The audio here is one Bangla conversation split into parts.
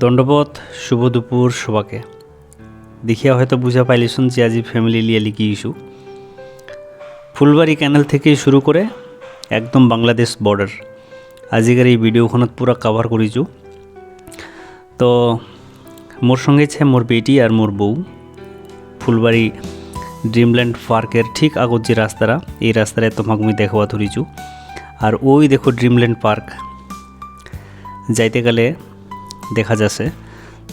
দণ্ডবোধ, শুভ দুপুর সবাকে দেখিয়া হয়তো বুঝা পাইলিছুন যে আজি ফ্যামিলি লিয়ে লিখি ইস্যু। ফুলবাড়ি ক্যানেল থেকে শুরু করে একদম বাংলাদেশ বর্ডার আজিকার এই ভিডিওখনত পুরা কাভার কৰিছোঁ তো মোর সঙ্গে আছে মোর বেটি আর মোর বউ। ফুলবাড়ি ড্রিমল্যান্ড পার্কের ঠিক আগত যে রাস্তাটা, এই রাস্তায় তোমাক মুই দেখবা ধরিছু আর ওই দেখো ড্রিমল্যান্ড পার্ক যাইতে গেলে দেখা যাচ্ছে।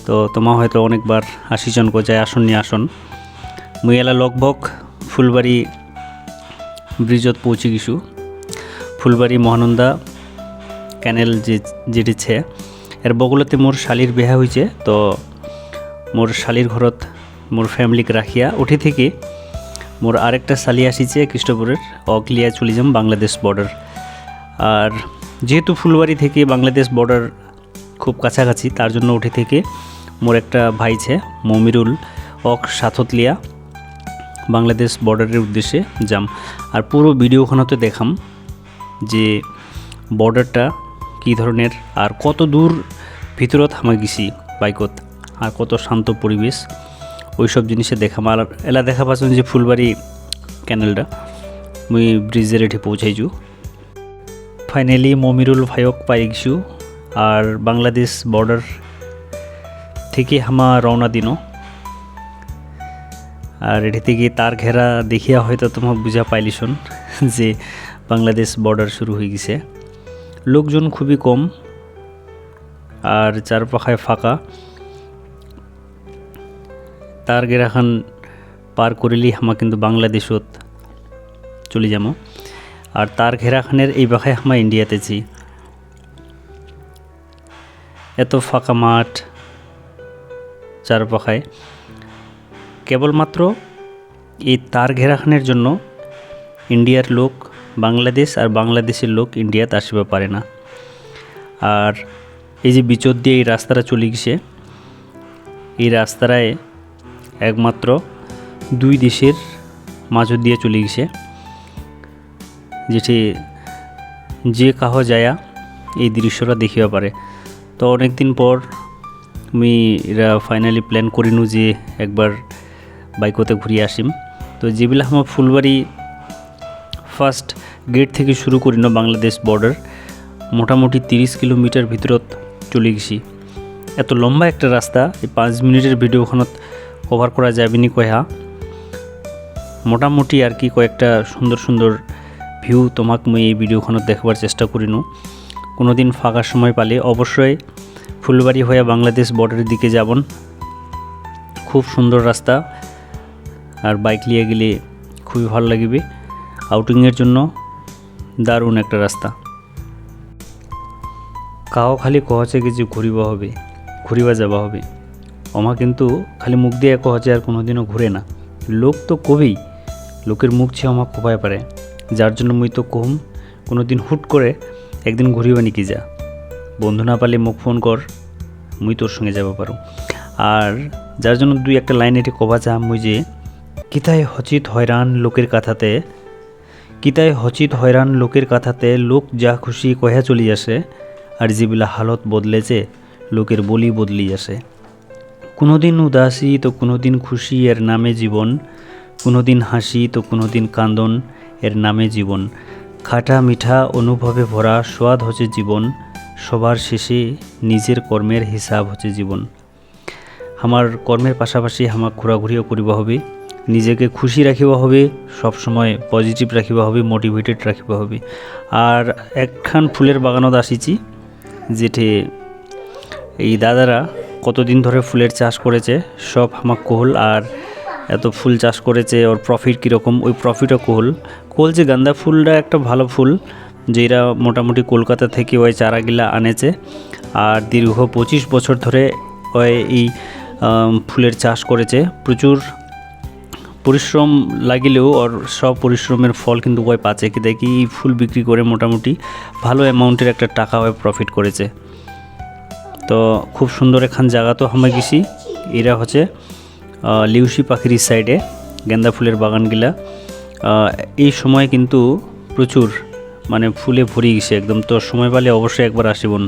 তো তোমা হয়তো অনেকবার আসিছন কো যায় আসন নিয়ে আসন। মুই এলা লগভগ ফুলবাড়ি ব্রিজত পৌঁছে গেছু। ফুলবাড়ি মহানন্দা ক্যানেল যে যেটি ছে এর বগলতে মোর শালির বিয়া হয়েছে তো মোর শালির ঘরত মোর ফ্যামিলিকে রাখিয়া উঠে থেকে মোর আরেকটা শালি আসিছে খ্রিস্টপুরের অকলিয়া চলে যাম বাংলাদেশ বর্ডার। আর যেহেতু ফুলবাড়ি থেকে বাংলাদেশ বর্ডার খুব কাছাকাছি, তার জন্য উঠে থেকে মোর একটা ভাই ছে, মমিরুল অক সাথতলিয়া, বাংলাদেশ বর্ডারের উদ্দেশ্যে যাম। আর পুরো ভিডিওখানতে দেখাম যে বর্ডারটা কী ধরনের আর কত দূর ভিতরত হামা গেছি বাইকত, আর কত শান্ত পরিবেশ। ওইসব জিনিসে দেখাম। আর এলা দেখা পাচ্ছেন যে ফুলবাড়ি ক্যানেলটা, মুই ব্রিজের এঠে পৌঁছাইছু ফাইনালি মমিরুল ভাইক পাই গেছু আর বাংলাদেশ বর্ডার থেকে হামা রওনা দিন। আর এটি থেকে তার ঘেরা দেখিয়া হয়তো তোমার বুঝা পাইলিছন যে বাংলাদেশ বর্ডার শুরু হয়ে গেছে। লোকজন খুবই কম আর চারপাখায় ফাঁকা। তার গেরাখান পার করিলি হামা কিন্তু বাংলাদেশত চলে যাব আর তার ঘেরাখানের এই বাখায় হামা ইন্ডিয়াতেছি এত ফাঁকা মাঠ চারপাখায়। কেবলমাত্র এই তার ঘেরাখানের জন্য ইন্ডিয়ার লোক বাংলাদেশ আর বাংলাদেশের লোক ইন্ডিয়াতে আসবে পারে না। আর এই যে বিচর দিয়ে এই রাস্তাটা চলে গেছে, এই রাস্তাটায় একমাত্র দুই দেশের মাঝ দিয়ে চলে গেছে। যেটি যে কাহ যায়া এই দৃশ্যটা দেখিবা পারে। তো অনেক দিন পর আমি এরা ফাইনালি প্ল্যান করিনু যে একবার বাইকতে ঘুরিয়ে আসিম। তো যেবিলাক আমার ফুলবাড়ি ফার্স্ট গেট থেকে শুরু করি না বাংলাদেশ বর্ডার মোটামুটি তিরিশ কিলোমিটার ভিতরত চলে গেছি। এত লম্বা একটা রাস্তা, এই পাঁচ মিনিটের ভিডিওখনত কভার করা যাবে নি কয়া। মোটামুটি আর কি কয়েকটা সুন্দর সুন্দর ভিউ তোমাক মুই এই ভিডিওখনত দেখবার চেষ্টা করিনু। কোনো দিন ফাঁকা সময় পালে অবশ্যই ফুলবাড়ি হয়ে বাংলাদেশ বর্ডারের দিকে যাবন। খুব সুন্দর রাস্তা। আর বাইক নিয়ে গেলে খুবই ভালো লাগবে। আউটিংয়ের জন্য দারুণ একটা রাস্তা। কাও খালি কহছে যে ঘুরিবা হবে, ঘুরিবা যাবা হবে। অমা কিন্তু খালি মুখ দিয়ে কহছে আর কোনোদিনও ঘুরে না। লোক তো কবেই, লোকের মুখ ছে আমা কোপায় পারে। যার জন্য মুই তো কম কোনোদিন হুট করে একদিন ঘুরিবা নাকি যা। বন্ধু না পালে মুখ ফোন কর, মুই তোর সঙ্গে যাব পারো। আর যার জন্য দুই একটা লাইন এটি কবা চা মুই যে, কিতায় হচিত হয়রান লোকের কথাতে, কিতায় হচিত হয়রান লোকের কথাতে লোক যা খুশি কয়া চলি আসে, আর যেবিলা হালত বদলেছে লোকের বলি বদলি আসে। কোনোদিন উদাসী তো কোনোদিন খুশি এর নামে জীবন, কোনোদিন হাসি তো কোনোদিন কান্দন এর নামে জীবন। খাটা মিঠা অনুভবে ভরা স্বাদ হচ্ছে জীবন, সবার শেষে নিজের কর্মের হিসাব হচ্ছে জীবন। আমার কর্মের পাশাপাশি আমার ঘোরাঘুরিও করিবা হবে, নিজেকে খুশি রাখিবা হবে সব সময় পজিটিভ রাখিবা হবে মোটিভেটেড রাখিবা হবে। আর একখান ফুলের বাগানত আসিছি যেটি এই দাদারা কতদিন ধরে ফুলের চাষ করেছে, সব আমার কোহল আর এত ফুল চাষ করেছে, ওর প্রফিট কীরকম? ওই প্রফিটও কোহল কোহল যে গান্দা ফুলটা একটা ভালো ফুল যেটা মোটামুটি কলকাতা থেকে ওই চারাগুলা আনেছে। আর দীর্ঘ পঁচিশ বছর ধরে ওই এই ফুলের চাষ করেছে। প্রচুর পরিশ্রম লাগিলেও ওর সব পরিশ্রমের ফল কিন্তু ওই পাচ্ছে কি দেখি এই ফুল বিক্রি করে মোটামুটি ভালো অ্যামাউন্টের একটা টাকা ওই প্রফিট করেছে। তো খুব সুন্দর এখান জায়গা তো আমরা গেছি এরা হচ্ছে লিউসি পাখির সাইডে গেন্দা ফুলের বাগানগুলা। এই সময় কিন্তু প্রচুর মানে ফুলে ভরি গেছে একদম। তো সময় পালে অবশ্যই একবার আসিবন।